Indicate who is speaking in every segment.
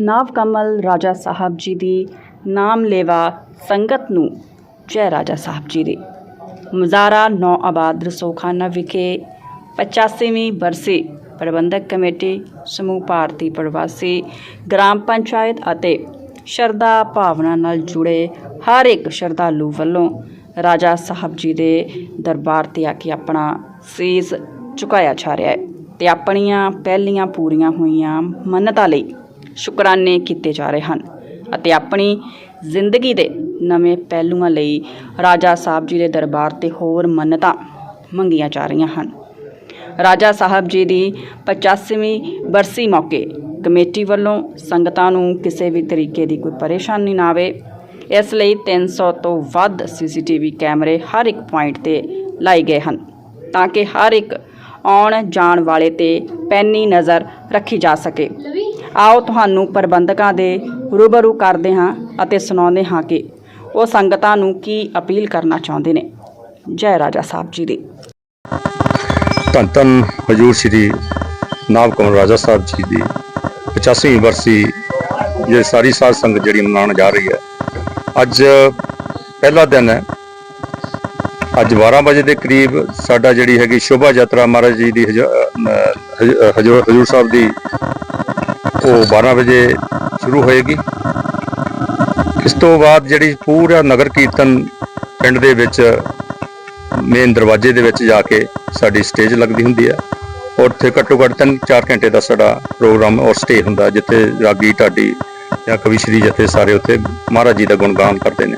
Speaker 1: ਨਾਵ ਕਮਲ ਰਾਜਾ ਸਾਹਿਬ ਜੀ ਦੀ ਨਾਮ ਲੇਵਾ ਸੰਗਤ ਨੂੰ ਜੈ ਰਾਜਾ ਸਾਹਿਬ ਜੀ ਦੀ। ਮਜ਼ਾਰਾ ਨੌ ਆਬਾਦ ਰਸੋਖਾਨਾ ਵਿਖੇ 85ਵੀਂ ਬਰਸੀ ਪ੍ਰਬੰਧਕ ਕਮੇਟੀ, ਸਮੂਹ ਭਾਰਤੀ ਪ੍ਰਵਾਸੀ, ਗ੍ਰਾਮ ਪੰਚਾਇਤ ਅਤੇ ਸ਼ਰਧਾ ਭਾਵਨਾ ਨਾਲ ਜੁੜੇ ਹਰ ਇੱਕ ਸ਼ਰਧਾਲੂ ਵੱਲੋਂ ਰਾਜਾ ਸਾਹਿਬ ਜੀ ਦੇ ਦਰਬਾਰ ਤੇ ਆ ਕੇ ਆਪਣਾ ਸੀਸ ਝੁਕਾਇਆ ਜਾ ਰਿਹਾ ਹੈ ਤੇ ਆਪਣੀਆਂ ਪਹਿਲੀਆਂ ਪੂਰੀਆਂ ਹੋਈਆਂ ਮੰਨਤਾਂ ਲਈ ਸ਼ੁਕਰਾਨੇ ਕੀਤੇ ਜਾ ਰਹੇ ਹਨ ਅਤੇ ਆਪਣੀ ਜ਼ਿੰਦਗੀ ਦੇ ਨਵੇਂ ਪਹਿਲੂਆਂ ਲਈ ਰਾਜਾ ਸਾਹਿਬ ਜੀ ਦੇ ਦਰਬਾਰ ਤੇ ਹੋਰ ਮੰਨਤਾਂ ਮੰਗੀਆਂ ਜਾ ਰਹੀਆਂ ਹਨ। ਰਾਜਾ ਸਾਹਿਬ ਜੀ ਦੀ 85ਵੀਂ ਬਰਸੀ ਮੌਕੇ ਕਮੇਟੀ ਵੱਲੋਂ ਸੰਗਤਾਂ ਨੂੰ ਕਿਸੇ ਵੀ ਤਰੀਕੇ ਦੀ ਕੋਈ ਪਰੇਸ਼ਾਨੀ ਨਾ ਆਵੇ। ਇਸ ਲਈ 300 ਤੋਂ ਵੱਧ ਸੀਸੀਟੀਵੀ ਕੈਮਰੇ ਹਰ ਇੱਕ ਪੁਆਇੰਟ ਤੇ ਲਾਏ ਗਏ ਹਨ ਤਾਂ ਕਿ ਹਰ ਇੱਕ ਆਉਣ ਜਾਣ ਵਾਲੇ ਤੇ ਪੈਨੀ ਨਜ਼ਰ ਰੱਖੀ ਜਾ ਸਕੇ। ਆਓ ਤੁਹਾਨੂੰ ਪ੍ਰਬੰਧਕਾਂ ਦੇ ਰੂਬਰੂ ਕਰਦੇ ਹਾਂ ਅਤੇ ਸੁਣਾਉਂਦੇ ਹਾਂ ਕਿ ਉਹ ਸੰਗਤਾਂ ਨੂੰ ਕੀ ਅਪੀਲ ਕਰਨਾ ਚਾਹੁੰਦੇ ਨੇ। ਜੈ ਰਾਜਾ ਸਾਹਿਬ ਜੀ ਦੀ।
Speaker 2: ਧੰਨ ਧੰਨ ਹਜੂਰ ਸ੍ਰੀ ਨਾਭ ਕਮਲ ਰਾਜਾ ਸਾਹਿਬ ਜੀ ਦੀ 85ਵੀਂ ਵਰਸੀ ਇਹ ਸਾਰੀ ਸਾਧ ਸੰਗਤ ਜਿਹੜੀ ਮਨਾਉਣ ਜਾ ਰਹੀ ਹੈ। ਅੱਜ ਪਹਿਲਾ ਦਿਨ ਹੈ। ਅੱਜ 12 ਵਜੇ ਦੇ ਕਰੀਬ ਸਾਡਾ ਜਿਹੜੀ ਹੈਗੀ ਸ਼ੋਭਾ ਯਾਤਰਾ ਮਹਾਰਾਜ ਜੀ ਦੀ ਹਜੂਰ ਹਜੂਰ ਸਾਹਿਬ ਦੀ ਉਹ 12 ਵਜੇ ਸ਼ੁਰੂ ਹੋਏਗੀ। ਇਸ ਤੋਂ ਬਾਅਦ ਜਿਹੜੀ ਪੂਰਾ ਨਗਰ ਕੀਰਤਨ ਪਿੰਡ ਦੇ ਵਿੱਚ ਮੇਨ ਦਰਵਾਜ਼ੇ ਦੇ ਵਿੱਚ ਜਾ ਕੇ ਸਾਡੀ ਸਟੇਜ ਲੱਗਦੀ ਹੁੰਦੀ ਹੈ। ਔਰ ਉੱਥੇ ਘੱਟੋ ਘੱਟ 3-4 ਘੰਟੇ ਦਾ ਸਾਡਾ ਪ੍ਰੋਗਰਾਮ ਔਰ ਸਟੇ ਹੁੰਦਾ, ਜਿੱਥੇ ਰਾਗੀ ਢਾਡੀ ਜਾਂ ਕਵੀ ਸ਼੍ਰੀ ਜਥੇ ਸਾਰੇ ਉੱਥੇ ਮਹਾਰਾਜ ਜੀ ਦਾ ਗੁਣਗਾਨ ਕਰਦੇ ਨੇ।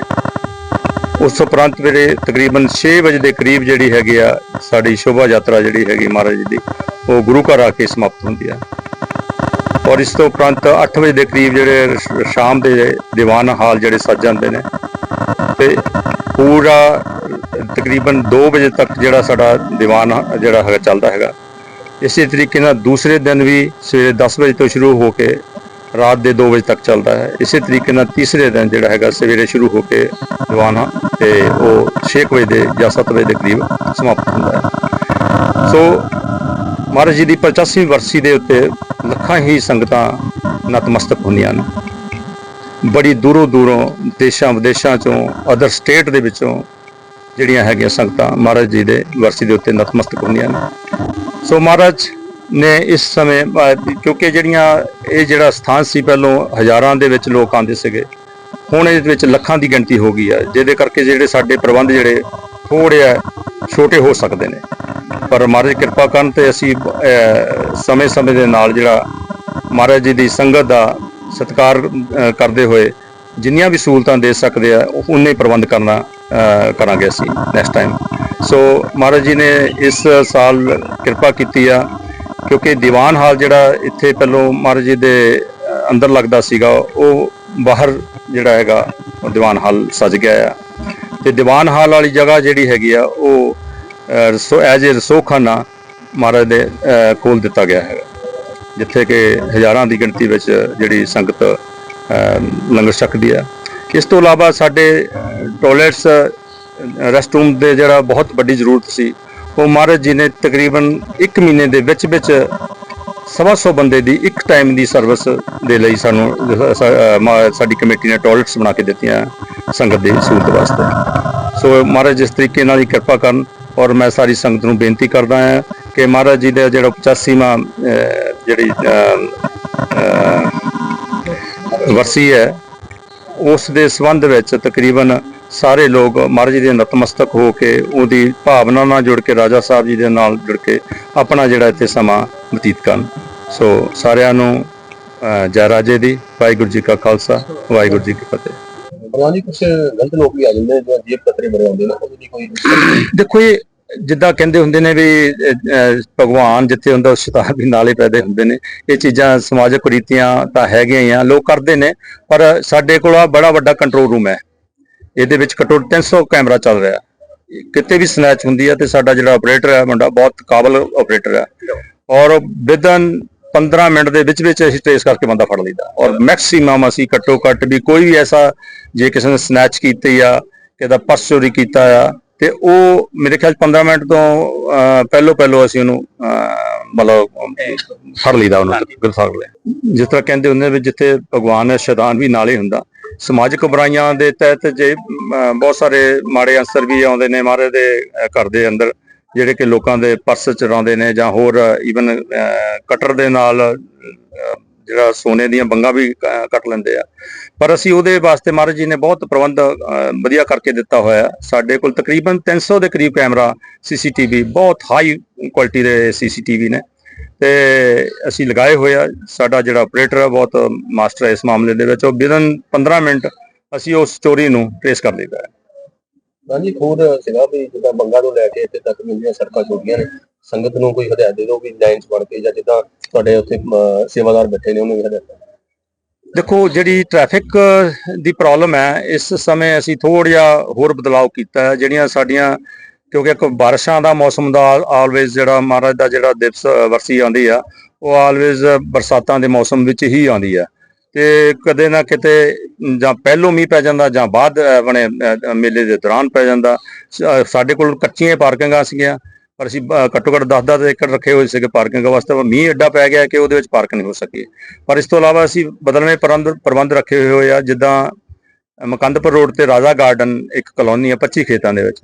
Speaker 2: ਉਸ ਉਪਰੰਤ ਮੇਰੇ ਤਕਰੀਬਨ 6 ਵਜੇ ਦੇ ਕਰੀਬ ਜਿਹੜੀ ਹੈਗੀ ਆ ਸਾਡੀ ਸ਼ੋਭਾ ਯਾਤਰਾ ਜਿਹੜੀ ਹੈਗੀ ਮਹਾਰਾਜ ਜੀ ਦੀ, ਉਹ ਗੁਰੂ ਘਰ ਆ ਕੇ ਸਮਾਪਤ ਹੁੰਦੀ ਆ। ਔਰ ਇਸ ਤੋਂ ਉਪਰੰਤ 8 ਵਜੇ ਦੇ ਕਰੀਬ ਜਿਹੜੇ ਸ਼ਾਮ ਦੇ ਦੀਵਾਨ ਹਾਲ ਜਿਹੜੇ ਸੱਜ ਜਾਂਦੇ ਨੇ। ਤੇ ਪੂਰਾ ਤਕਰੀਬਨ 2 ਵਜੇ ਤੱਕ ਜਿਹੜਾ ਸਾਡਾ ਦੀਵਾਨ ਹ- ਜਿਹੜਾ ਹੈਗਾ ਚੱਲਦਾ ਹੈਗਾ। ਇਸੇ ਤਰੀਕੇ ਨਾਲ ਦੂਸਰੇ ਦਿਨ ਵੀ ਸਵੇਰੇ 10 ਵਜੇ ਤੋਂ ਸ਼ੁਰੂ ਹੋ ਕੇ ਰਾਤ ਦੇ 2 ਵਜੇ ਤੱਕ ਚੱਲਦਾ ਹੈ। ਇਸੇ ਤਰੀਕੇ ਨਾਲ ਤੀਸਰੇ ਦਿਨ ਜਿਹੜਾ ਹੈਗਾ ਸਵੇਰੇ ਸ਼ੁਰੂ ਹੋ ਕੇ ਦੀਵਾਨ ਹ- ਤੇ ਉਹ 6 ਵਜੇ ਦੇ ਜਾਂ 7 ਵਜੇ ਦੇ ਕਰੀਬ ਸਮਾਪਤ ਹੁੰਦਾ ਹੈ। ਸੋ ਮਹਾਰਾਜ ਜੀ ਦੀ 85ਵੀਂ ਵਰਸੀ ਦੇ ਉੱਤੇ ਲੱਖਾਂ ਹੀ ਸੰਗਤਾਂ ਨਤਮਸਤਕ ਹੁੰਦੀਆਂ ਨੇ। ਬੜੀ ਦੂਰੋਂ ਦੂਰੋਂ ਦੇਸ਼ਾਂ ਵਿਦੇਸ਼ਾਂ ਚੋਂ ਅਦਰ ਸਟੇਟ ਦੇ ਵਿੱਚੋਂ ਜਿਹੜੀਆਂ ਹੈਗੀਆਂ ਸੰਗਤਾਂ ਮਹਾਰਾਜ ਜੀ ਦੇ ਵਰਸੀ ਦੇ ਉੱਤੇ ਨਤਮਸਤਕ ਹੁੰਦੀਆਂ ਨੇ। ਸੋ ਮਹਾਰਾਜ ਨੇ ਇਸ ਸਮੇਂ, ਕਿਉਂਕਿ ਜਿਹੜੀਆਂ ਇਹ ਜਿਹੜਾ ਸਥਾਨ ਸੀ ਪਹਿਲੋਂ ਹਜ਼ਾਰਾਂ ਦੇ ਵਿੱਚ ਲੋਕ ਆਉਂਦੇ ਸੀਗੇ, ਹੁਣ ਇਹਦੇ ਵਿੱਚ ਲੱਖਾਂ ਦੀ ਗਿਣਤੀ ਹੋ ਗਈ ਹੈ, ਜਿਹਦੇ ਕਰਕੇ ਜਿਹੜੇ ਸਾਡੇ ਪ੍ਰਬੰਧ ਜਿਹੜੇ ਥੋੜੇ ਆ, ਛੋਟੇ ਹੋ ਸਕਦੇ ਨੇ। ਪਰ ਮਹਾਰਾਜ ਕਿਰਪਾ ਕਰਨ ਤੇ ਅਸੀਂ ਸਮੇਂ-ਸਮੇਂ ਦੇ ਨਾਲ ਜਿਹੜਾ ਮਹਾਰਾਜ ਜੀ ਦੀ ਸੰਗਤ ਦਾ ਸਤਿਕਾਰ ਕਰਦੇ ਹੋਏ ਜਿੰਨੀਆਂ ਵੀ ਸਹੂਲਤਾਂ ਦੇ ਸਕਦੇ ਆ ਉਹ ਉਨੇ ਪ੍ਰਬੰਧ ਕਰਨਾ ਕਰਾਂਗੇ ਅਸੀਂ next time so Maharaj ji ਨੇ ਇਸ ਸਾਲ ਕਿਰਪਾ ਕੀਤੀ ਆ, ਕਿਉਂਕਿ ਦੀਵਾਨ ਹਾਲ ਜਿਹੜਾ ਇੱਥੇ ਪਹਿਲੋਂ ਮਹਾਰਾਜ ਜੀ ਦੇ ਅੰਦਰ ਲੱਗਦਾ ਸੀਗਾ, ਉਹ ਬਾਹਰ ਜਿਹੜਾ ਹੈਗਾ ਦੀਵਾਨ ਹਾਲ ਸਜ ਗਿਆ ਆ। ਤੇ ਦੀਵਾਨ ਹਾਲ ਵਾਲੀ ਜਗ੍ਹਾ ਜਿਹੜੀ ਹੈਗੀ ਆ, ਉਹ ਰਸੋ ਐਜ ਏ ਰਸੋਖਾਨਾ ਮਹਾਰਾਜ ਦੇ ਅਹ, ਖੋਲ ਦਿੱਤਾ ਗਿਆ ਹੈਗਾ। ਜਿੱਥੇ ਕਿ ਹਜ਼ਾਰਾਂ ਦੀ ਗਿਣਤੀ ਵਿੱਚ ਜਿਹੜੀ ਸੰਗਤ ਲੰਗਰ ਛਕਦੀ ਹੈ। ਇਸ ਤੋਂ ਇਲਾਵਾ ਸਾਡੇ ਟਾਇਲਟਸ ਰੈਸਟਰੂਮ ਦੇ ਜਿਹੜਾ ਬਹੁਤ ਵੱਡੀ ਜ਼ਰੂਰਤ ਸੀ ਉਹ ਮਹਾਰਾਜ ਜੀ ਨੇ ਤਕਰੀਬਨ 1 ਮਹੀਨੇ ਦੇ ਵਿੱਚ ਵਿੱਚ ਸਵਾ ਸੌ ਬੰਦੇ ਦੀ ਇੱਕ ਟਾਈਮ ਦੀ ਸਰਵਿਸ ਦੇ ਲਈ ਸਾਨੂੰ ਸਾਡੀ ਕਮੇਟੀ ਨੇ ਟਾਇਲਟਸ ਬਣਾ ਕੇ ਦਿੱਤੀਆਂ ਸੰਗਤ ਦੀ ਸਹੂਲਤ ਵਾਸਤੇ। ਸੋ ਮਹਾਰਾਜ ਜਿਸ ਤਰੀਕੇ ਨਾਲ ਦੀ ਕਿਰਪਾ ਕਰਨ ਔਰ ਮੈਂ ਸਾਰੀ ਸੰਗਤ ਨੂੰ ਬੇਨਤੀ ਕਰਦਾ ਹਾਂ ਕਿ ਮਹਾਰਾਜ ਜੀ ਦਾ ਜਿਹੜਾ 85ਵਾਂ ਜਿਹੜੀ ਵਰਸੀ ਹੈ, ਉਸ ਦੇ ਸੰਬੰਧ ਵਿੱਚ ਤਕਰੀਬਨ ਸਾਰੇ ਲੋਕ ਮਹਾਰਾਜ ਜੀ ਦੇ ਨਤਮਸਤਕ ਹੋ ਕੇ ਉਹਦੀ ਭਾਵਨਾ ਨਾਲ ਜੁੜ ਕੇ, ਰਾਜਾ ਸਾਹਿਬ ਜੀ ਦੇ ਨਾਲ ਜੁੜ ਕੇ ਆਪਣਾ ਜਿਹੜਾ ਇੱਥੇ ਸਮਾਂ ਬਤੀਤ ਕਰਨ। ਸੋ ਸਾਰਿਆਂ ਨੂੰ ਜੈ ਰਾਜੇ ਦੀ, ਵਾਹਿਗੁਰੂ ਜੀ ਕਾ ਖਾਲਸਾ, ਵਾਹਿਗੁਰੂ ਜੀ ਕੀ ਫਤਿਹ।
Speaker 3: ਪ੍ਰਧਾਨ ਜੀ ਕੁਝ ਗਲਤ ਲੋਕ ਵੀ ਆ ਜਾਂਦੇ ਨੇ, ਜੋ ਜੇਬ ਕਤਰੇ ਬਣੇ ਨੇ, ਉਹਦੀ ਨਹੀਂ ਕੋਈ
Speaker 2: ਦੇਖੋ ਇਹ ਜਿੱਦਾਂ ਕਹਿੰਦੇ ਹੁੰਦੇ ਨੇ ਵੀ ਭਗਵਾਨ ਜਿੱਥੇ ਹੁੰਦਾ, ਉਸ ਸ਼ੈਤਾਨ ਵੀ ਨਾਲੇ ਪੈਦੇ ਹੁੰਦੇ ਨੇ। ਇਹ ਚੀਜ਼ਾਂ ਸਮਾਜਿਕ ਕੁਰੀਤੀਆਂ ਤਾਂ ਹੈਗੀਆਂ ਆ, ਲੋਕ ਕਰਦੇ ਨੇ, ਪਰ ਸਾਡੇ ਕੋਲ ਆ ਬੜਾ ਵੱਡਾ ਕੰਟਰੋਲ ਰੂਮ ਹੈ। ਇਹਦੇ ਵਿੱਚ ਘੱਟੋ 300 ਕੈਮਰਾ ਚੱਲ ਰਿਹਾ। ਕਿਤੇ ਵੀ ਸਨੈਚ ਹੁੰਦੀ ਹੈ ਤੇ ਸਾਡਾ ਜਿਹੜਾ ਆਪਰੇਟਰ ਹੈ ਮੁੰਡਾ, ਬਹੁਤ ਕਾਬਲ ਆਪਰੇਟਰ ਹੈ। ਔਰ ਵਿਦਨ 15 ਮਿੰਟ ਦੇ ਵਿੱਚ ਵਿੱਚ ਅਸੀਂ ਟ੍ਰੇਸ ਕਰਕੇ ਬੰਦਾ ਫੜ ਲਈਦਾ। ਔਰ ਮੈਕਸਿਮਮ ਅਸੀਂ ਘੱਟੋ ਘੱਟ ਵੀ ਕੋਈ ਵੀ ਐਸਾ ਜੇ ਕਿਸੇ ਨੇ ਸਨੈਚ ਕੀਤੀ ਆ ਕਿਦਾ ਪਰਸ ਚੋਰੀ ਕੀਤਾ ਆ ਤੇ ਉਹ ਮੇਰੇ ਖਿਆਲ 'ਚ 15 ਮਿੰਟ ਤੋਂ ਅਹ, ਪਹਿਲੋਂ ਪਹਿਲੋਂ ਅਸੀਂ ਉਹਨੂੰ ਅਹ, ਮਤਲਬ ਫੜ ਲਈਦਾ ਉਹਨੂੰ ਗ੍ਰਿਫਤਾਰ ਕਰ ਲਿਆ। ਜਿਸ ਤਰ੍ਹਾਂ ਕਹਿੰਦੇ ਹੁੰਦੇ ਵੀ ਜਿੱਥੇ ਭਗਵਾਨ ਹੈ ਸ਼ੈਤਾਨ ਵੀ ਨਾਲੇ ਹੁੰਦਾ। ਸਮਾਜਿਕ ਬੁਰਾਈਆਂ ਦੇ ਤਹਿਤ ਜੇ ਬਹੁਤ ਸਾਰੇ ਮਾੜੇ ਅਨਸਰ ਵੀ ਆਉਂਦੇ ਨੇ ਮਾਰੇ ਦੇ ਘਰ ਦੇ ਅੰਦਰ ਜਿਹੜੇ ਕਿ ਲੋਕਾਂ ਦੇ ਪਰਸ ਚਰਾਉਂਦੇ ਨੇ ਜਾਂ ਹੋਰ ਈਵਨ ਕਟਰ ਦੇ ਨਾਲ ਜਿਹੜਾ ਸੋਨੇ ਦੀਆਂ ਬੰਗਾਂ ਵੀ ਕ- ਕੱਟ ਲੈਂਦੇ ਆ। ਪਰ ਅਸੀਂ ਉਹਦੇ ਵਾਸਤੇ ਮਹਾਰਾਜ ਜੀ ਨੇ ਬਹੁਤ ਪ੍ਰਬੰਧ ਵਧੀਆ ਕਰਕੇ ਦਿੱਤਾ ਹੋਇਆ। ਸਾਡੇ ਕੋਲ ਤਕਰੀਬਨ 300 ਦੇ ਕਰੀਬ ਕੈਮਰਾ ਸੀਸੀਟੀਵੀ, ਬਹੁਤ ਹਾਈ ਕੁਆਲਿਟੀ ਦੇ ਸੀਸੀਟੀਵੀ ਨੇ। ਤੇ ਅਸੀਂ ਲਗਾਏ ਹੋਏ ਆ। ਸਾਡਾ ਜਿਹੜਾ ਆਪਰੇਟਰ ਆ, ਬਹੁਤ ਮਾਸਟਰ ਹੈ ਇਸ ਮਾਮਲੇ ਦੇ ਵਿੱਚ। ਉਹ ਵਿਦਨ 15 ਮਿੰਟ ਅਸੀਂ ਉਸ ਚੋਰੀ ਨੂੰ ਟ੍ਰੇਸ ਕਰ ਲਈਦਾ ਹੈ।
Speaker 3: ਹਾਂਜੀ ਖੋਦ ਸੀਗਾ ਵੀ ਜਿੱਦਾਂ ਬੰਗਾ ਤੋਂ ਲੈ ਕੇ ਇੱਥੇ ਤੱਕ ਜਿਹੜੀਆਂ ਸੜਕਾਂ ਛੋਟੀਆਂ ਨੇ ਸੰਗਤ ਨੂੰ ਕੋਈ ਹਦਾਇਤ ਦੇ ਦਿਓ ਵੀ ਲਾਈਨਸ ਬਣ ਕੇ ਜਾਂ ਜਿੱਦਾਂ ਤੁਹਾਡੇ ਉੱਥੇ ਅਹ, ਸੇਵਾਦਾਰ ਬੈਠੇ ਨੇ ਉਹਨੂੰ ਵੀ ਹਦਾਇਤ
Speaker 2: ਦੇਖੋ ਜਿਹੜੀ ਟ੍ਰੈਫਿਕ ਦੀ ਪ੍ਰੋਬਲਮ ਹੈ ਇਸ ਸਮੇਂ ਅਸੀਂ ਥੋੜ੍ਹਾ ਜਿਹਾ ਹੋਰ ਬਦਲਾਅ ਕੀਤਾ ਹੈ ਜਿਹੜੀਆਂ ਸਾਡੀਆਂ ਕਿਉਂਕਿ ਇੱਕ ਬਾਰਿਸ਼ਾਂ ਦਾ ਮੌਸਮ ਦਾ ਆਲਵੇਜ਼ ਜਿਹੜਾ ਮਹਾਰਾਜ ਦਾ ਜਿਹੜਾ ਦਿਵਸ ਅ, ਵਰਸੀ ਆਉਂਦੀ ਆ ਉਹ ਆਲਵੇਜ਼ ਬਰਸਾਤਾਂ ਦੇ ਮੌਸਮ ਵਿੱਚ ਹੀ ਆਉਂਦੀ ਆ। ਤੇ ਕਦੇ ਨਾ ਕਿਤੇ ਜਾਂ ਪਹਿਲੋਂ ਮੀਂਹ ਪੈ ਜਾਂਦਾ ਜਾਂ ਬਾਅਦ ਅ, ਬਣੇ ਮੇਲੇ ਦੇ ਦੌਰਾਨ ਪੈ ਜਾਂਦਾ। ਸਾਡੇ ਕੋਲ ਕੱਚੀਆਂ ਪਾਰਕਿੰਗਾਂ ਸੀਗੀਆਂ। ਪਰ ਅਸੀਂ ਘੱਟੋ ਘੱਟ 10-10 ਏਕੜ ਰੱਖੇ ਹੋਏ ਸੀਗੇ ਪਾਰਕਿੰਗ ਵਾਸਤੇ। ਮੀਂਹ ਐਡਾ ਪੈ ਗਿਆ ਕਿ ਉਹਦੇ ਵਿੱਚ ਪਾਰਕ ਨਹੀਂ ਹੋ ਸਕੀ। ਪਰ ਇਸ ਤੋਂ ਇਲਾਵਾ ਅਸੀਂ ਬਦਲਵੇਂ ਪ੍ਰਬੰਧ ਪ੍ਰਬੰਧ ਰੱਖੇ ਹੋਏ ਆ। ਜਿੱਦਾਂ ਮਕੰਦਪੁਰ ਰੋਡ ਤੇ ਰਾਜਾ ਗਾਰਡਨ ਇੱਕ ਕਲੋਨੀ ਆ 25 ਖੇਤਾਂ ਦੇ ਵਿੱਚ।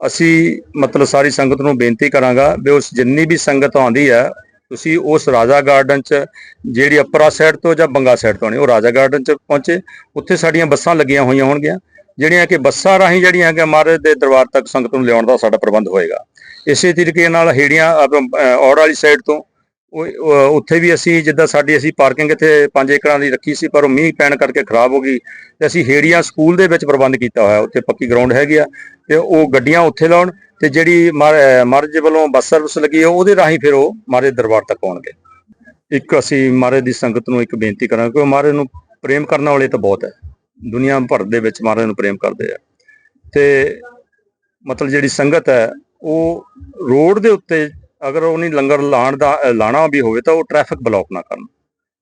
Speaker 2: ਅਸੀਂ ਮਤਲਬ ਸਾਰੀ ਸੰਗਤ ਨੂੰ ਬੇਨਤੀ ਕਰਾਂਗਾ ਵੀ ਉਸ ਜਿੰਨੀ ਵੀ ਸੰਗਤ ਆਉਂਦੀ ਹੈ ਤੁਸੀਂ ਉਸ ਰਾਜਾ ਗਾਰਡਨ ਚ ਜਿਹੜੀ ਅਪਰਾ ਸਾਈਡ ਤੋਂ ਜਾਂ ਬੰਗਾ ਸਾਈਡ ਤੋਂ ਆਉਣੀ ਉਹ ਰਾਜਾ ਗਾਰਡਨ ਚ ਪਹੁੰਚੇ ਉੱਥੇ ਸਾਡੀਆਂ ਬੱਸਾਂ ਲੱਗੀਆਂ ਹੋਈਆਂ ਹੋਣਗੀਆਂ ਜਿਹੜੀਆਂ ਕਿ ਬੱਸਾਂ ਰਾਹੀਂ ਜਿਹੜੀਆਂ ਕਿ ਮਹਾਰਾਜ ਦੇ ਦਰਬਾਰ ਤੱਕ ਸੰਗਤ ਨੂੰ ਲਿਆਉਣ ਦਾ ਸਾਡਾ ਪ੍ਰਬੰਧ ਹੋਏਗਾ। ਇਸੇ ਤਰੀਕੇ ਨਾਲ ਹੇੜੀਆਂ ਆਪਣਾ, ਔੜ ਵਾਲੀ ਸਾਈਡ ਤੋਂ ਉਹ ਉੱਥੇ ਵੀ ਅਸੀਂ ਜਿੱਦਾਂ ਸਾਡੀ ਅਸੀਂ ਪਾਰਕਿੰਗ ਇੱਥੇ 5 ਏਕੜਾਂ ਦੀ ਰੱਖੀ ਸੀ, ਪਰ ਉਹ ਮੀਂਹ ਪੈਣ ਕਰਕੇ ਖਰਾਬ ਹੋ ਗਈ ਤੇ ਅਸੀਂ ਹੇੜੀਆਂ ਸਕੂਲ ਦੇ ਵਿੱਚ ਪ੍ਰਬੰਧ ਕੀਤਾ ਹੋਇਆ, ਉੱਥੇ ਪੱਕੀ ਗਰਾਊਂਡ ਹੈਗੀ ਆ ਤੇ ਉਹ ਗੱਡੀਆਂ ਉੱਥੇ ਲਾਉਣ ਤੇ ਜਿਹੜੀ ਮਹਾਰਾਜ ਵੱਲੋਂ ਬੱਸ ਸਰਵਿਸ ਲੱਗੀ ਆ, ਉਹਦੇ ਰਾਹੀਂ ਫਿਰ ਉਹ ਮਹਾਰਾਜ ਦਰਬਾਰ ਤੱਕ ਆਉਣਗੇ। ਇੱਕ ਅਸੀਂ ਮਹਾਰਾਜ ਦੀ ਸੰਗਤ ਨੂੰ ਇੱਕ ਬੇਨਤੀ ਕਰਾਂਗੇ ਕਿ ਉਹ ਮਹਾਰਾਜ ਨੂੰ ਪ੍ਰੇਮ ਕਰਨ ਵਾਲੇ ਤਾਂ ਬਹੁਤ ਹੈ, ਦੁਨੀਆ ਭਰ ਦੇ ਵਿੱਚ ਮਹਾਰਾਜ ਨੂੰ ਪ੍ਰੇਮ ਕਰਦੇ ਆ। ਤੇ ਮਤਲਬ ਜਿਹੜੀ ਸੰਗਤ ਹੈ, ਉਹ ਰੋਡ ਦੇ ਉੱਤੇ ਅਗਰ ਉਹਨੇ ਲੰਗਰ ਲਾਣ ਦਾ ਅ, ਲਾਣਾ ਵੀ ਹੋਵੇ ਤਾਂ ਉਹ ਟ੍ਰੈਫਿਕ ਬਲੌਕ ਨਾ ਕਰਨ।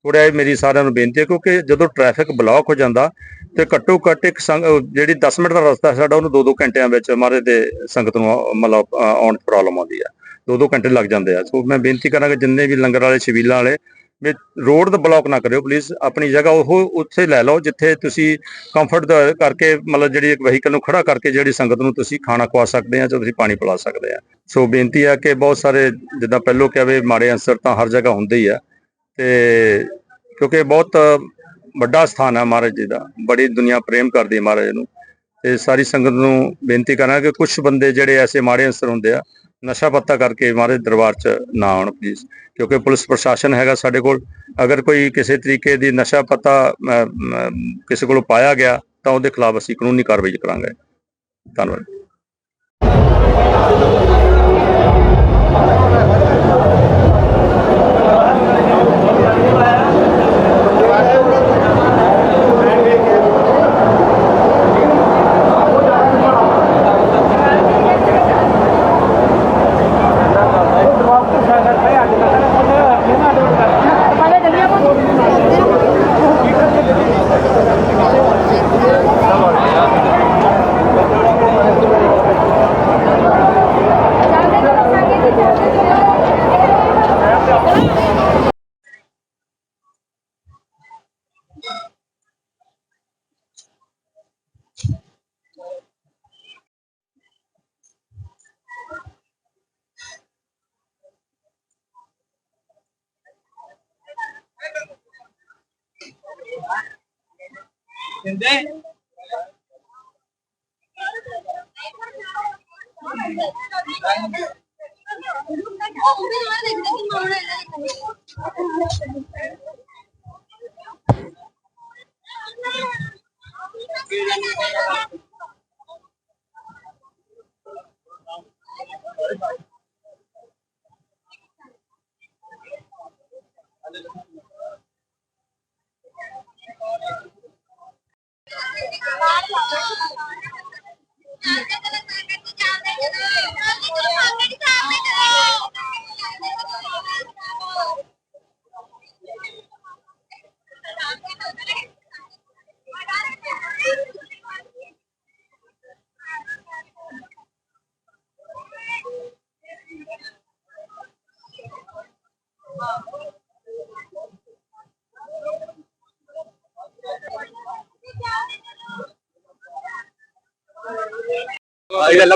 Speaker 2: ਥੋੜਾ ਇਹ ਮੇਰੀ ਸਾਰਿਆਂ ਨੂੰ ਬੇਨਤੀ ਹੈ ਕਿਉਂਕਿ ਜਦੋਂ ਟ੍ਰੈਫਿਕ ਬਲੌਕ ਹੋ ਜਾਂਦਾ ਤੇ ਘੱਟੋ ਘੱਟ ਇੱਕ ਸੰਗ ਜਿਹੜੀ 10 ਮਿੰਟ ਦਾ ਰਸਤਾ ਸਾਡਾ ਉਹਨੂੰ 2-2 ਘੰਟਿਆਂ ਵਿੱਚ ਮਾਰੇ ਦੇ ਸੰਗਤ ਨੂੰ ਮਤਲਬ ਆਉਣ 'ਚ ਪ੍ਰੋਬਲਮ ਆਉਂਦੀ ਆ। 2-2 ਘੰਟੇ ਲੱਗ ਜਾਂਦੇ ਆ। ਸੋ ਮੈਂ ਬੇਨਤੀ ਕਰਾਂਗਾ ਜਿੰਨੇ ਵੀ ਲੰਗਰ ਵਾਲੇ ਛਬੀਲਾਂ ਵਾਲੇ ਵੀ ਰੋਡ ਦਾ ਬਲੌਕ ਨਾ ਕਰਿਓ ਪਲੀਜ਼ ਆਪਣੀ ਜਗ੍ਹਾ ਉਹ ਉੱਥੇ ਲੈ ਲਓ ਜਿੱਥੇ ਤੁਸੀਂ ਕੰਫਰਟ ਕਰਕੇ, ਮਤਲਬ ਜਿਹੜੀ ਇੱਕ ਵਹੀਕਲ ਨੂੰ ਖੜਾ ਕਰਕੇ ਜਿਹੜੀ ਸੰਗਤ ਨੂੰ ਤੁਸੀਂ ਖਾਣਾ ਖਵਾ ਸਕਦੇ ਆ ਜਾਂ ਤੁਸੀਂ ਪਾਣੀ ਪਿਲਾ ਸਕਦੇ ਆ। ਸੋ ਬੇਨਤੀ ਆ ਕਿ ਬਹੁਤ ਸਾਰੇ ਜਿੱਦਾਂ ਪਹਿਲੋਂ ਕਿਹਾ ਵੀ ਮਾੜੇ ਅਨਸਰ ਤਾਂ ਹਰ ਜਗ੍ਹਾ ਹੁੰਦੇ ਹੀ ਆ ਤੇ ਕਿਉਂਕਿ ਬਹੁਤ ਵੱਡਾ ਸਥਾਨ ਹੈ ਮਹਾਰਾਜ ਜੀ ਦਾ, ਬੜੀ ਦੁਨੀਆ ਪ੍ਰੇਮ ਕਰਦੀ ਹੈ ਮਹਾਰਾਜ ਨੂੰ ਤੇ ਸਾਰੀ ਸੰਗਤ ਨੂੰ ਬੇਨਤੀ ਕਰਾਂ ਕਿ ਕੁਝ ਬੰਦੇ ਜਿਹੜੇ ਐਸੇ ਮਾੜੇ ਅਨਸਰ ਹੁੰਦੇ ਆ ਨਸ਼ਾ ਪੱਤਾ ਕਰਕੇ ਮਹਾਰਾਜ ਦਰਬਾਰ 'ਚ ਨਾ ਆਉਣ ਪਲੀਜ਼ ਕਿਉਂਕਿ ਪੁਲਿਸ ਪ੍ਰਸ਼ਾਸਨ ਹੈਗਾ ਸਾਡੇ ਕੋਲ। ਅਗਰ ਕੋਈ ਕਿਸੇ ਤਰੀਕੇ ਦੀ ਨਸ਼ਾ ਪੱਤਾ ਕਿਸੇ ਕੋਲੋਂ ਪਾਇਆ ਗਿਆ, ਤਾਂ ਉਹਦੇ ਖਿਲਾਫ ਅਸੀਂ ਕਾਨੂੰਨੀ ਕਾਰਵਾਈ ਕਰਾਂਗੇ। ਧੰਨਵਾਦ। ¿Entendés?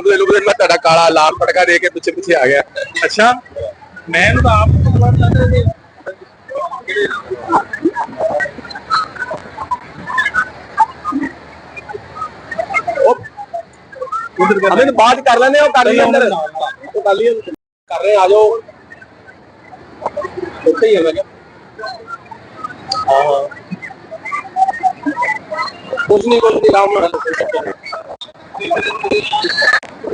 Speaker 4: ਇਹਦਾ ਲੱਭਦੇ ਲੱਭਦੇ ਮੈਂ ਤੁਹਾਡਾ ਕਾਲਾ ਲਾਲ ਪਟਕਾ ਦੇ ਕੇ ਪਿੱਛੇ ਪਿੱਛੇ ਆ ਗਿਆ। ਅੱਛਾ, ਮੈਂ ਇਹਨੂੰ ਤਾਂ ਆਪ ਤੋਂ ਬਾਅਦ ਅਬੇ ਨੂੰ ਬਾਤ ਕਰ ਲੈਂਦੇ ਉਹ ਕਰ ਲਈ ਅੰਦਰ। ਉਹ ਕਰ ਲਈ ਕਰ ਰਹੇ ਆ ਜਾਓ। ਉੱਥੇ ਹੀ ਹੈ ਮੈਂ ਕਿਹਾ। ਹਾਂ ਕੁਝ ਨਹੀਂ ਕੁਝ ਨਹੀਂ ਰਾਮ ਨਾਲ।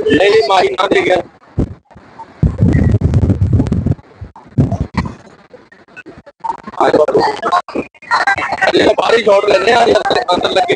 Speaker 4: ਨਹੀਂ ਨਹੀਂ, ਮਾਹੀ ਨਾ ਦੇ ਗਿਆ ਆਜ ਬਾਬੂ ਇਹ ਬਾਰੀ ਲੈਣੇ ਆ ਅੰਦਰ ਅੰਦਰ ਲੱਗੇ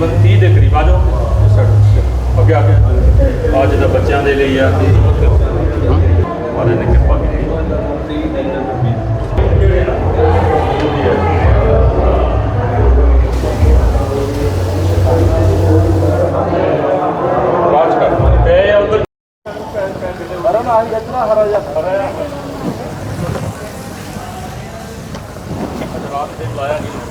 Speaker 2: ਤਕਰੀਬਨ 30 ਦੇ ਕਰੀਬ ਆ ਜਾਓ ਇਸ side। ਅੱਗੇ ਆ ਕੇ ਆ ਜਿਹਦਾ ਬੱਚਿਆਂ ਦੇ ਲਈ ਆ ਮਾਰੇ ਨੇ ਕਿਰਪਾ ਕੀਤੀ ਰਾਜ ਕਰ ਤੇ ਉਧਰ ਰਾਤ ਤੇ ਬੁਲਾਇਆ ਨਹੀਂ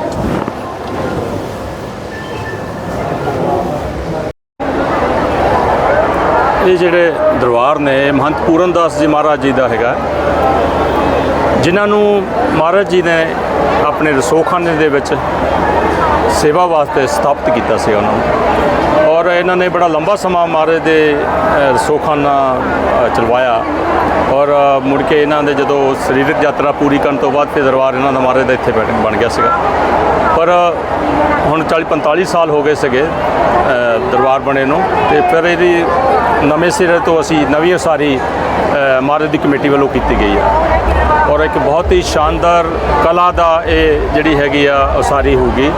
Speaker 2: ਜਿਹੜੇ ਦਰਬਾਰ ਨੇ ਮਹੰਤ ਪੂਰਨਦਾਸ ਜੀ ਮਹਾਰਾਜ ਜੀ ਦਾ ਹੈਗਾ। ਜਿਨ੍ਹਾਂ ਨੂੰ ਮਹਾਰਾਜ ਜੀ ਨੇ ਆਪਣੇ ਰਸੋਖਾਨੇ ਦੇ ਵਿੱਚ ਸੇਵਾ ਵਾਸਤੇ ਸਥਾਪਿਤ ਕੀਤਾ ਸੀ ਉਹਨਾਂ ਨੂੰ। ਔਰ ਇਹਨਾਂ ਨੇ ਬੜਾ ਲੰਬਾ ਸਮਾਂ ਮਹਾਰਾਜ ਦੇ ਰਸੋਖਾਨਾ ਚਲਵਾਇਆ। ਔਰ ਮੁੜ ਕੇ ਇਹਨਾਂ ਦੇ ਜਦੋਂ ਸਰੀਰਕ ਯਾਤਰਾ ਪੂਰੀ ਕਰਨ ਤੋਂ ਬਾਅਦ ਫਿਰ ਦਰਬਾਰ ਇਹਨਾਂ ਦਾ ਮਹਾਰਾਜ ਦਾ ਇੱਥੇ ਬਣ ਬਣ ਗਿਆ ਸੀਗਾ। ਪਰ ਹੁਣ 40 45 ਸਾਲ ਹੋ ਗਏ ਸੀਗੇ ਦਰਬਾਰ ਬਣੇ ਨੂੰ। ਤੇ ਫਿਰ ਇਹਦੀ ਨਵੇਂ ਸਿਰੇ ਤੋਂ ਅਸੀਂ ਨਵੀਂ ਉਸਾਰੀ ਅ, ਮਹਾਰਾਜ ਦੀ ਕਮੇਟੀ ਵੱਲੋਂ ਕੀਤੀ ਗਈ ਹੈ। ਔਰ ਇੱਕ ਬਹੁਤ ਹੀ ਸ਼ਾਨਦਾਰ ਕਲਾ ਦਾ ਇਹ ਜਿਹੜੀ ਹੈਗੀ ਆ ਉਸਾਰੀ ਹੋਊਗੀ,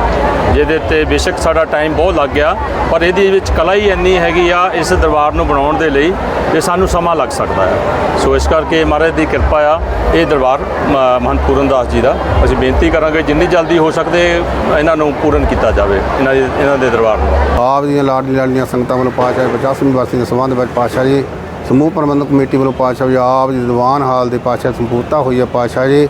Speaker 2: ਜਿਹਦੇ ਤੇ ਬੇਸ਼ੱਕ ਸਾਡਾ ਟਾਈਮ ਬਹੁਤ ਲੱਗ ਗਿਆ, ਪਰ ਇਹਦੇ ਵਿੱਚ ਕਲਾ ਹੀ ਇੰਨੀ ਹੈਗੀ ਆ ਇਸ ਦਰਬਾਰ ਨੂੰ ਬਣਾਉਣ ਦੇ ਲਈ ਕਿ ਸਾਨੂੰ ਸਮਾਂ ਲੱਗ ਸਕਦਾ ਹੈ। ਸੋ ਇਸ ਕਰਕੇ ਮਹਾਰਾਜ ਦੀ ਕਿਰਪਾ ਆ ਇਹ ਦਰਬਾਰ, ਮ- ਮਹੰਤ ਪੂਰਨਦਾਸ ਜੀ ਦਾ। ਅਸੀਂ ਬੇਨਤੀ ਕਰਾਂਗੇ ਜਿੰਨੀ ਜਲਦੀ ਹੋ ਸਕਦੇ ਇਹਨਾਂ ਨੂੰ ਪੂਰਨ ਕੀਤਾ ਜਾਵੇ, ਇਹਨਾਂ ਦੇ ਇਹਨਾਂ ਦੇ ਦਰਬਾਰ ਨੂੰ।
Speaker 5: ਆਪ ਦੀਆਂ ਲਾਡਲੀ ਲਾਡੀਆਂ ਸੰਗਤਾਂ ਵੱਲੋਂ ਪਾਤਸ਼ਾਹ 85ਵੀਂ ਵਾਸੀ ਦੇ ਸੰਬੰਧ ਵਿੱਚ ਪਾਤਸ਼ਾਹ ਜੀ ਸਮੂਹ ਪ੍ਰਬੰਧਕ ਕਮੇਟੀ ਵੱਲੋਂ ਪਾਤਸ਼ਾਹ ਜੀ ਆਪ ਜੀ ਦੀਵਾਨ ਹਾਲ ਦੇ ਪਾਤਸ਼ਾਹ ਸੰਪੂਰਤਾ ਹੋਈ ਹੈ। ਪਾਤਸ਼ਾਹ ਜੀ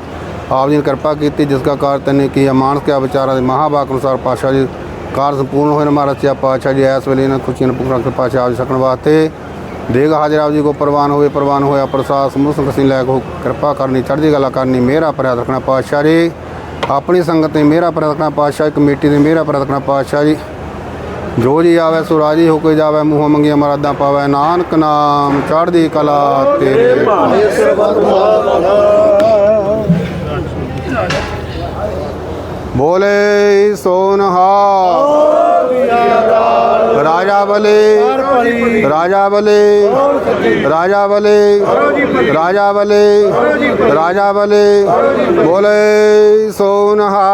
Speaker 5: ਆਪ ਜੀ ਨੇ ਕਿਰਪਾ ਕੀਤੀ, ਜਿਸ ਦਾ ਕਾਰ ਤਨੇ ਕੀ ਅਮਾਨਸ ਕਿਆ ਵਿਚਾਰਾਂ ਦੇ ਮਹਾਵਾਕ ਅਨੁਸਾਰ ਪਾਤਸ਼ਾਹ ਜੀ ਕਾਰ ਸੰਪੂਰਨ ਹੋਏ ਨੇ ਮਹਾਰਾਜ ਜੀ। ਪਾਤਸ਼ਾਹ ਜੀ ਇਸ ਵੇਲੇ ਇਹਨਾਂ ਖੁਸ਼ੀਆਂ ਨੂੰ ਪੂਰਾ ਕਰਕੇ ਪਾਤਸ਼ਾਹ ਆਪ ਜੀ ਸਕਣ ਵਾਸਤੇ। ਦੇਗ ਹਾਜ਼ਰ ਆਪ ਜੀ ਕੋ ਪ੍ਰਵਾਨ ਹੋਵੇ, ਪ੍ਰਵਾਨ ਹੋਇਆ ਪ੍ਰਸਾਦ, ਸਮੂਹ ਸੰਗਤ ਸਿੰਘ ਲੈ ਕੋ ਕਿਰਪਾ ਕਰਨੀ, ਚੜ੍ਹਦੀ ਕਲਾ ਕਰਨੀ ਮੇਰਾ ਪਰਿਆਦ ਰੱਖਣਾ ਪਾਤਸ਼ਾਹ ਜੀ। ਆਪਣੀ ਸੰਗਤ ਤੇ ਮੇਰਾ ਪਰਿਆਦ ਰੱਖਣਾ ਪਾਤਸ਼ਾਹ ਕਮੇਟੀ ਦੇ ਮੇਰਾ ਪਰਿਆਦ ਰੱਖਣਾ ਪਾਤਸ਼ਾਹ ਜੀ। ਜੋ ਜੀ ਆਵੇ ਸੋ ਰਾਜੀ ਹੋ ਕੇ ਜਾਵੇ, ਮੂੰਹ ਮੰਗੀਆਂ ਮਰਾਦਾਂ ਪਾਵੇ। ਨਾਨਕ ਨਾਮ ਚੜ੍ਹਦੀ ਕਲਾ ਤੇਰੇ ਬੋਲੇ ਸੋਨਹਾ। ਰਾਜਾ ਬਲੇ। ਰਾਜਾ ਬਲੇ। ਰਾਜਾ ਬਲੇ। ਰਾਜਾ ਬਲੇ। ਰਾਜਾ ਬਲੇ। ਬੋਲੇ ਸੋਨਹਾ।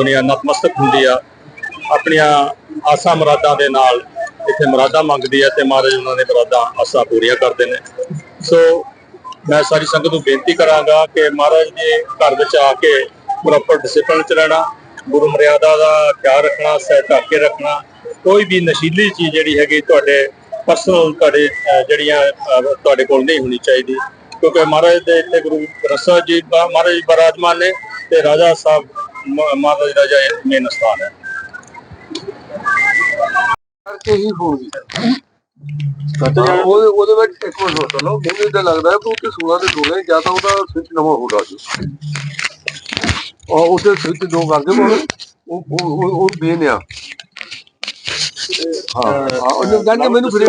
Speaker 2: ਦੁਨੀਆ ਨਤਮਸਤਕ ਹੁੰਦੀ ਆ, ਆਪਣੀਆਂ ਆਸਾਂ ਮੁਰਾਦਾਂ ਦੇ ਨਾਲ ਇੱਥੇ ਮੁਰਾਦਾਂ ਮੰਗਦੀ ਹੈ ਤੇ ਮਹਾਰਾਜ ਉਹਨਾਂ ਦੇ ਮੁਰਾਦਾਂ ਆਸਾਂ ਪੂਰੀਆਂ ਕਰਦੇ ਨੇ। ਸੋ ਮੈਂ ਸਾਰੀ ਸੰਗਤ ਨੂੰ ਬੇਨਤੀ ਕਰਾਂਗਾ ਕਿ ਮਹਾਰਾਜ ਦੇ ਘਰ ਵਿੱਚ ਆ ਕੇ ਪ੍ਰੋਪਰ ਡਿਸਪਲਿਨ ਚ ਰਹਿਣਾ, ਗੁਰੂ ਮਰਿਆਦਾ ਦਾ ਖਿਆਲ ਰੱਖਣਾ, ਸਹਿ ਢੱਕ ਕੇ ਰੱਖਣਾ, ਕੋਈ ਵੀ ਨਸ਼ੀਲੀ ਚੀਜ਼ ਜਿਹੜੀ ਹੈਗੀ ਤੁਹਾਡੇ ਪਰਸਨਲ ਤੁਹਾਡੇ ਜਿਹੜੀਆਂ ਤੁਹਾਡੇ ਕੋਲ ਨਹੀਂ ਹੋਣੀ ਚਾਹੀਦੀ। ਕਿਉਂਕਿ ਮਹਾਰਾਜ ਦੇ ਇੱਥੇ ਗੁਰੂ ਗ੍ਰੰਥ ਸਾਹਿਬ ਜੀ, ਮਹਾਰਾਜ ਜੀ ਬਰਾਜਮਾਨ ਨੇ ਤੇ ਰਾਜਾ ਸਾਹਿਬ ਮ- ਮਹਾਰਾਜ ਰਾਜਾ ਮੇਨ ਸਥਾਨ ਹੈ।
Speaker 3: ਕਰਕੇ ਹੀ ਹੋਊਗੀ ਉਹਦੇ ਉਹਦੇ ਵਿੱਚ ਇੱਕ ਮਿੰਟ ਰੋਕ ਲਓ ਮੈਨੂੰ ਇਦਾਂ ਲੱਗਦਾ ਕਿ ਉਹ 16 ਦੇ ਦੋ ਨੇ ਜਾਂ ਤਾਂ ਉਹਦਾ ਸਵਿਚ ਨਵਾਂ ਹੋਣਾ ਜੀ ਔਰ ਉਹਦੇ ਸਵਿਚ ਦੋ ਕਰਦੇ ਉਹ ਉਹ ਉਹ- ਉਹ ਹਾਂ ਹਾਂ, ਉਹਨੇ ਕਹਿੰਦੇ ਮੈਨੂੰ ਫਿਰ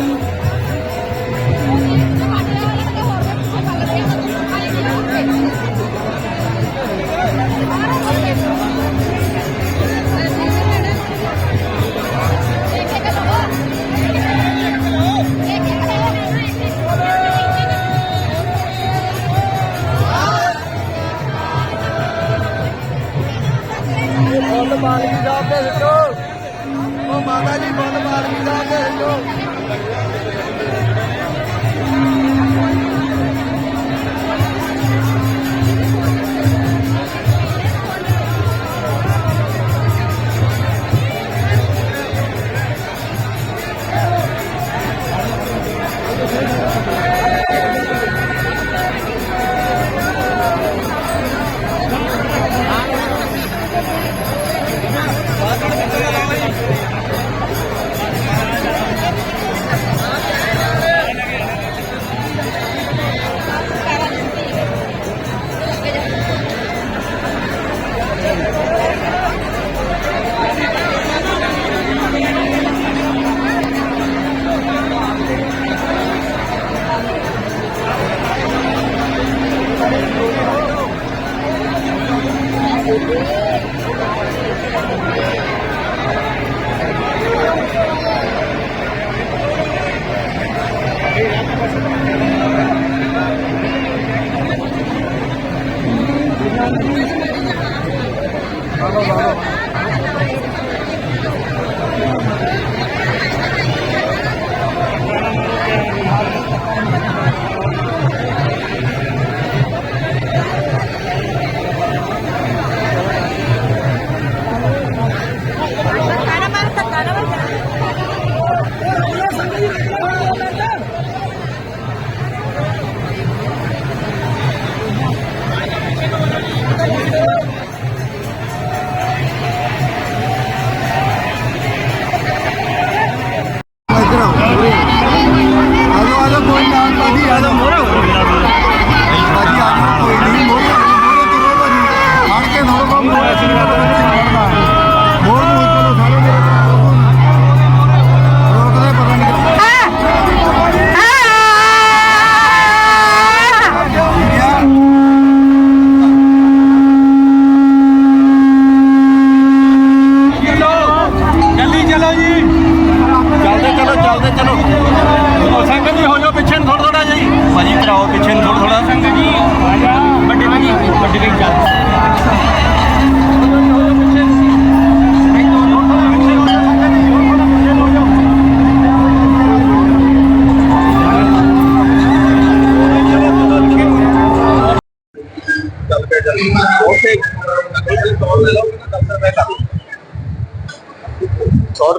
Speaker 5: Thank you.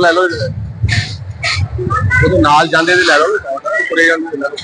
Speaker 5: ਲੈ ਲਓ। ਉਹਦੇ ਨਾਲ ਜਾਂਦੇ ਤੇ ਲੈ ਲਓ। ਪੂਰੇ ਜਾਂਦੇ ਲੈ ਲਓ।